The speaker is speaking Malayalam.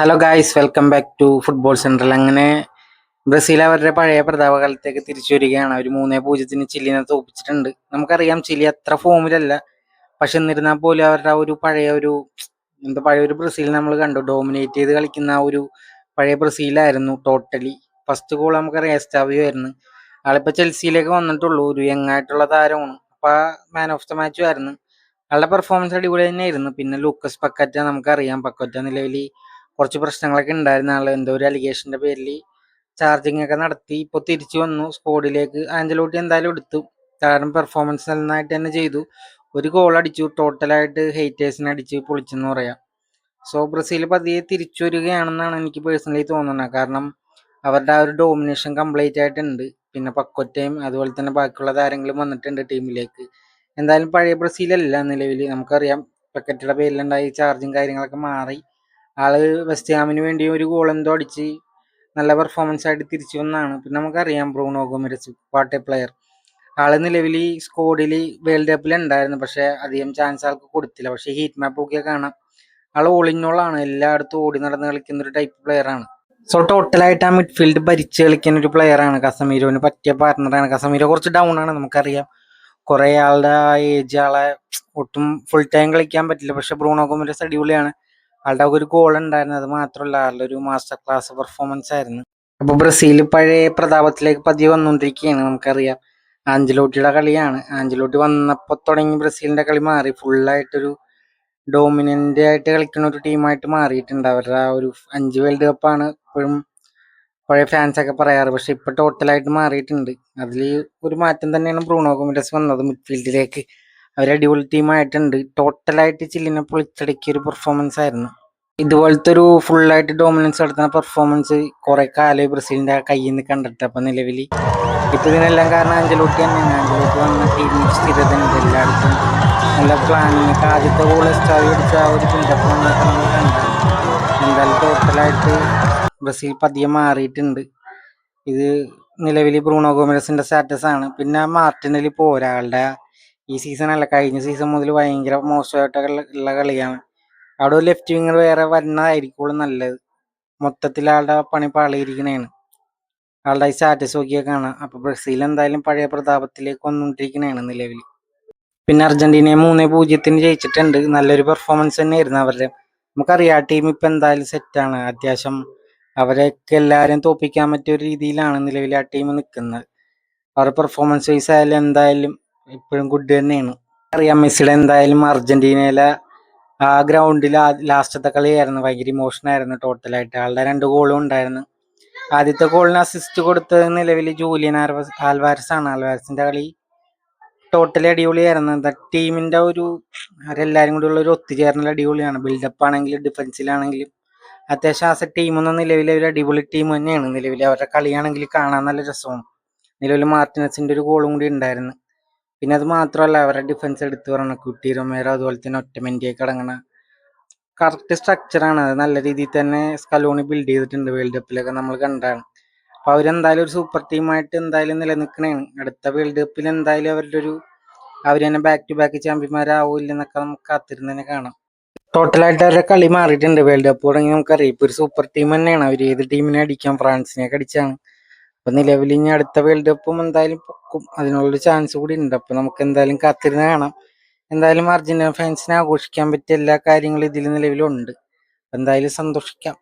Hello guys welcome back to football central അങ്ങനെ ബ്രസീൽ അവരുടെ പഴയ പ്രതാപകാലത്തേക്ക് തിരിച്ചു വരികയാണ്. അവർ മൂന്നേ പൂജ്യത്തിന് ചില്ലിനെ തോപ്പിച്ചിട്ടുണ്ട്. നമുക്കറിയാം ചില്ലി അത്ര ഫോമിലല്ല പക്ഷെ എന്നിരുന്നാൽ പോലും അവരുടെ ഒരു പഴയ ഒരു എന്താ പഴയ ഒരു ബ്രസീൽ നമ്മൾ കണ്ടു. ഡോമിനേറ്റ് ചെയ്ത് കളിക്കുന്ന ആ ഒരു പഴയ ബ്രസീലായിരുന്നു ടോട്ടലി. ഫസ്റ്റ് ഗോൾ നമുക്കറിയാം എസ്റ്റാവിയോ ആയിരുന്നു. ആളിപ്പോൾ ചെൽസിയിലേക്ക് വന്നിട്ടുള്ളൂ. ഒരു യങ് ആയിട്ടുള്ള താരമാണ് അപ്പോൾ മാൻ ഓഫ് ദ മാച്ചും ആയിരുന്നു. ആളുടെ പെർഫോമൻസ് അടിപൊളി തന്നെയായിരുന്നു. പിന്നെ ലൂക്കസ് പക്കറ്റ നമുക്കറിയാം. പക്കറ്റ നിലവിൽ കുറച്ച് പ്രശ്നങ്ങളൊക്കെ ഉണ്ടായിരുന്ന ആൾ. എന്തോ ഒരു അലിഗേഷന്റെ പേരിൽ ചാർജിങ് ഒക്കെ നടത്തി. ഇപ്പോൾ തിരിച്ചു വന്നു. സ്കോഡിലേക്ക് ആഞ്ചലോട്ടി എന്തായാലും എടുത്തു. കാരണം പെർഫോമൻസ് നന്നായിട്ട് തന്നെ ചെയ്തു. ഒരു ഗോൾ അടിച്ചു. ടോട്ടലായിട്ട് ഹെയ്റ്റേഴ്സിനെ അടിച്ച് പൊളിച്ചെന്ന് പറയാം. സോ ബ്രസീൽ പതിയെ തിരിച്ചു വരികയാണെന്നാണ് എനിക്ക് പേഴ്സണലി തോന്നുന്നത്. കാരണം അവരുടെ ആ ഒരു ഡോമിനേഷൻ കംപ്ലീറ്റ് ആയിട്ടുണ്ട്. പിന്നെ പക്വറ്റയും അതുപോലെ തന്നെ ബാക്കിയുള്ള താരങ്ങളും വന്നിട്ടുണ്ട് ടീമിലേക്ക്. എന്തായാലും പഴയ ബ്രസീലല്ല നിലവിൽ നമുക്കറിയാം. പെക്കറ്റിയുടെ പേരിലുണ്ടായി ചാർജും കാര്യങ്ങളൊക്കെ മാറി. ആൾ വെസ്റ്റ് ഹാമിന് വേണ്ടി ഒരു ഗോൾ എന്തോ അടിച്ച് നല്ല പെർഫോമൻസ് ആയിട്ട് തിരിച്ചു വന്നാണ്. പിന്നെ നമുക്കറിയാം ബ്രൂണോ ഗോമരസ് വാട്ട് പ്ലെയർ ആൾ നിലവിൽ ഈ സ്കോഡിൽ വേൾഡ് കപ്പിൽ ഉണ്ടായിരുന്നു. പക്ഷെ അധികം ചാൻസ് ആൾക്ക് കൊടുത്തില്ല. പക്ഷെ ഹീറ്റ് മാപ്പ് നോക്കിയാൽ കാണാം. ആൾ ഓളിഞ്ഞോളാണ് എല്ലായിടത്തും ഓടി നടന്ന് കളിക്കുന്ന ഒരു ടൈപ്പ് പ്ലെയർ ആണ്. സോ ടോട്ടലായിട്ട് ആ മിഡ്ഫീൽഡ് ഭരിച്ച് കളിക്കുന്ന ഒരു പ്ലെയർ ആണ് കസമീരോന് പറ്റിയ പാർട്ണറാണ് കസമീരോ കുറച്ച് ഡൗൺ ആണ് നമുക്കറിയാം. കുറെ ആളുടെ ഏജ് ആളെ ഒട്ടും ഫുൾ ടൈം കളിക്കാൻ പറ്റില്ല. പക്ഷെ ബ്രൂണോ ഗോമരസ് അടിപൊളിയാണ്. ആളുടെ ഒരു ഗോൾ ഉണ്ടായിരുന്നു. അത് മാത്രമല്ല ആളുടെ ഒരു മാസ്റ്റർ ക്ലാസ് പെർഫോമൻസ് ആയിരുന്നു. അപ്പൊ ബ്രസീൽ പഴയ പ്രതാപത്തിലേക്ക് പതിയെ വന്നുകൊണ്ടിരിക്കുകയാണ്. നമുക്കറിയാം ആഞ്ചലോട്ടിയുടെ കളിയാണ്. ആഞ്ചലോട്ടി വന്നപ്പോൾ തുടങ്ങി ബ്രസീലിന്റെ കളി മാറി. ഫുള്ളായിട്ടൊരു ഡോമിനന്റ് ആയിട്ട് കളിക്കുന്ന ഒരു ടീമായിട്ട് മാറിയിട്ടുണ്ട്. അവരുടെ ആ ഒരു അഞ്ച് വേൾഡ് കപ്പാണ് ഇപ്പോഴും പഴയ ഫാൻസ് ഒക്കെ പറയാറ്. പക്ഷെ ഇപ്പൊ ടോട്ടലായിട്ട് മാറിയിട്ടുണ്ട്. അതിൽ ഒരു മാറ്റം തന്നെയാണ് ബ്രൂണോ ഗോമിഡസ് വന്നത് മിഡ്ഫീൽഡിലേക്ക് അവർ അടിപൊളി ടീമായിട്ടുണ്ട് ടോട്ടലായിട്ട് ചില്ലിനെ പൊളിച്ചടക്കിയ ഒരു പെർഫോമൻസ് ആയിരുന്നു. ഇതുപോലത്തെ ഒരു ഫുള്ളായിട്ട് ഡോമിനൻസ് നടത്തുന്ന പെർഫോമൻസ് കുറെ കാലം ബ്രസീലിന്റെ കയ്യിൽ നിന്ന് കണ്ടിട്ട് അപ്പം നിലവിൽ ഇപ്പം ഇതിനെല്ലാം കാരണം അഞ്ചലോട്ടി തന്നെയാണ് അഞ്ചലോട്ടി വന്ന ടീമിന് സ്ഥിരത ഉണ്ട് എല്ലായിടത്തും. നല്ല പ്ലാനിങ് ആദ്യത്തെ ഗോൾ സ്റ്റാർ അടിച്ച ആ ഒരു ബിൽഡപ്പ് വന്നൊക്കെ നമ്മൾ കണ്ടാണ്. എന്തായാലും ടോട്ടലായിട്ട് ബ്രസീൽ പതിയെ മാറിയിട്ടുണ്ട്. ഇത് നിലവിൽ ബ്രൂണോ ഗോമിനസിന്റെ സ്റ്റാറ്റസ് ആണ്. പിന്നെ മാർട്ടിനലി ഇപ്പോൾ ഒരാളുടെ ഈ സീസൺ അല്ല കഴിഞ്ഞ സീസൺ മുതൽ ഭയങ്കര മോശമായിട്ട് ഉള്ള കളിയാണ്. അവിടെ ഒരു ലെഫ്റ്റ് വിങ്ങർ വേറെ വരുന്നതായിരിക്കുള്ളൂ നല്ലത്. മൊത്തത്തിൽ ആളുടെ പണി പാളിയിരിക്കണേണ്. ആളുടെ സ്റ്റാറ്റസ് നോക്കിയാൽ കാണാം. അപ്പൊ ബ്രസീൽ എന്തായാലും പഴയ പ്രതാപത്തിലേക്ക് വന്നുകൊണ്ടിരിക്കണേണ് നിലവിൽ പിന്നെ അർജന്റീനയെ മൂന്നേ പൂജ്യത്തിന് ജയിച്ചിട്ടുണ്ട്. നല്ലൊരു പെർഫോമൻസ് തന്നെയായിരുന്നു അവരുടെ. നമുക്കറിയാം ആ ടീം ഇപ്പൊ എന്തായാലും സെറ്റാണ് അത്യാവശ്യം അവരെയൊക്കെ എല്ലാവരെയും തോപ്പിക്കാൻ പറ്റിയ ഒരു രീതിയിലാണ് നിലവിൽ ആ ടീം നിൽക്കുന്നത് അവരുടെ പെർഫോമൻസ് വൈസ് ആയാലും എന്തായാലും ഇപ്പോഴും ഗുഡ് തന്നെയാണ്. അറിയാം മെസ്സിയുടെ എന്തായാലും അർജന്റീനയിലെ ആ ഗ്രൗണ്ടിൽ ലാസ്റ്റത്തെ കളിയായിരുന്നു. ഭയങ്കര ഇമോഷൻ ആയിരുന്നു ടോട്ടലായിട്ട് ആളുടെ രണ്ട് ഗോളും ഉണ്ടായിരുന്നു. ആദ്യത്തെ ഗോളിന് അസിസ്റ്റ് കൊടുത്തത് നിലവിൽ ജൂലിയൻ ആൽവസ് ആൽവാരസ് ആണ്. ആൽവാരസിന്റെ കളി ടോട്ടലി അടിപൊളിയായിരുന്നു. ടീമിന്റെ ഒരു അവരെല്ലാരും കൂടി ഉള്ള ഒരു ഒത്തുചേർന്നൽ അടിപൊളിയാണ്. ബിൽഡപ്പ് ആണെങ്കിലും ഡിഫൻസിലാണെങ്കിലും അത്യാവശ്യം ആസ് എ ടീം എന്ന നിലവിൽ ഒരു അടിപൊളി ടീം തന്നെയാണ്. നിലവിൽ അവരുടെ കളിയാണെങ്കിൽ കാണാൻ നല്ല രസമാണ്. നിലവിൽ മാർട്ടിനസിന്റെ ഒരു ഗോളും കൂടി ഉണ്ടായിരുന്നു. പിന്നെ അത് മാത്രമല്ല അവരുടെ ഡിഫൻസ് എടുത്ത് പറയണം കുട്ടി റൊമേറോ അതുപോലെ തന്നെ ഒറ്റമെന്റിയൊക്കെ അടങ്ങണ കറക്റ്റ് സ്ട്രക്ചറാണ് അത് നല്ല രീതിയിൽ തന്നെ സ്കലോണി ബിൽഡ് ചെയ്തിട്ടുണ്ട് വേൾഡ് കപ്പിലൊക്കെ നമ്മൾ കണ്ടാണ്. അപ്പൊ അവരെന്തായാലും ഒരു സൂപ്പർ ടീമായിട്ട് എന്തായാലും നിലനിൽക്കണേണ്. അടുത്ത വേൾഡ് കപ്പിൽ എന്തായാലും അവരുടെ ഒരു അവർ തന്നെ ബാക്ക് ടു ബാക്ക് ചാമ്പ്യന്മാരാവില്ലെന്നൊക്കെ നമുക്ക് കാത്തിരുന്ന് തന്നെ കാണാം. ടോട്ടലായിട്ട് അവരുടെ കളി മാറിയിട്ടുണ്ട്. വേൾഡ് കപ്പ് തുടങ്ങി നമുക്കറിയാം. ഇപ്പൊ ഒരു സൂപ്പർ ടീം തന്നെയാണ്. അവർ ഏത് ടീമിനെ അടിക്കാം? ഫ്രാൻസിനെയൊക്കെ അടിച്ചാണ്. അപ്പൊ നിലവിൽ ഇനി അടുത്ത വേൾഡ് കപ്പും എന്തായാലും പൊക്കും. അതിനുള്ളൊരു ചാൻസ് കൂടി ഉണ്ട് അപ്പൊ നമുക്ക് എന്തായാലും കാത്തിരുന്ന് കാണാം. എന്തായാലും അർജന്റീന ഫാൻസിനെ ആഘോഷിക്കാൻ പറ്റിയ എല്ലാ കാര്യങ്ങളും ഇതിൽ നിലവിലുണ്ട്. എന്തായാലും സന്തോഷിക്കാം.